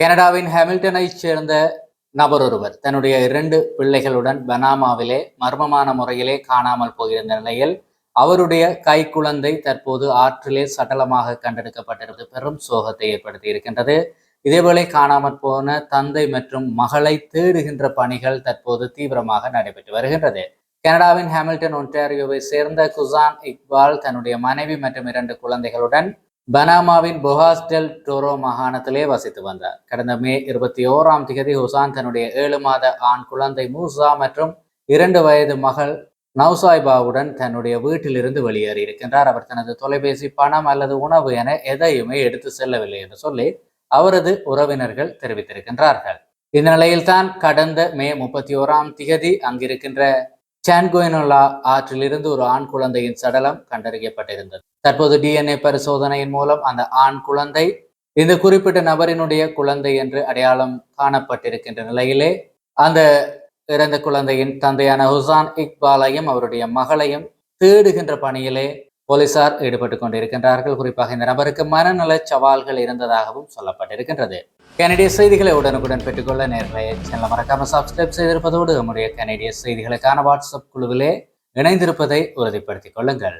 கனடாவின் ஹாமில்டனைச் சேர்ந்த நபர் ஒருவர். தன்னுடைய இரண்டு பிள்ளைகளுடன் பனாமாவிலே மர்மமான முறையிலே காணாமல் போயிருந்த நிலையில் அவருடைய கைக்குழந்தை தற்போது ஆற்றிலே சடலமாக கண்டெடுக்கப்பட்டிருப்பது பெரும் சோகத்தை ஏற்படுத்தி இருக்கின்றது. இதேவேளை காணாமற் போன தந்தை மற்றும் மகளை தேடுகின்ற பணிகள் தற்போது தீவிரமாக நடைபெற்று வருகின்றது. கனடாவின் ஹாமில்டன் ஒன்டாரியோவை சேர்ந்த குசான் இக்பால் தன்னுடைய மனைவி மற்றும் இரண்டு குழந்தைகளுடன் பனாமாவின் பொஹாஸ்டெல் டோரோ மாகாணத்திலே வசித்து வந்தார். கடந்த மே இருபத்தி ஓராம் திகதி ஹுசான் தன்னுடைய ஏழு மாத ஆண் குழந்தை மூசா மற்றும் இரண்டு வயது மகள் நவ்சாய்பாவுடன் தன்னுடைய வீட்டிலிருந்து வெளியேறி இருக்கின்றார். அவர் தனது தொலைபேசி பணம் அல்லது உணவு என எதையுமே எடுத்து செல்லவில்லை என்று சொல்லி அவரது உறவினர்கள் தெரிவித்திருக்கின்றார்கள். இந்த நிலையில்தான் கடந்த மே முப்பத்தி ஓராம் திகதி அங்கிருக்கின்ற சான்கோயினுலா ஆற்றிலிருந்து ஒரு ஆண் குழந்தையின் சடலம் கண்டறியப்பட்டிருந்தது. தற்போது டிஎன்ஏ பரிசோதனையின் மூலம் அந்த ஆண் குழந்தை இந்த குறிப்பிட்ட நபரினுடைய குழந்தை என்று அடையாளம் காணப்பட்டிருக்கின்ற நிலையிலே அந்த இறந்த குழந்தையின் தந்தையான ஹுசான் இக்பாலையும் அவருடைய மகளையும் தேடுகின்ற பணியிலே போலீசார் ஈடுபட்டு கொண்டிருக்கின்றார்கள். குறிப்பாக இந்த நபருக்கு மனநல சவால்கள் இருந்ததாகவும் சொல்லப்பட்டிருக்கின்றது. கனடிய செய்திகளை உடனுக்குடன் பெற்றுக்கொள்ள நேர்களை சேனலை மறக்காம சப்ஸ்கிரைப் செய்திருப்பதோடு நம்முடைய கனடிய செய்திகளுக்கான வாட்ஸ்அப் குழுவிலே இணைந்திருப்பதை உறுதிப்படுத்திக் கொள்ளுங்கள்.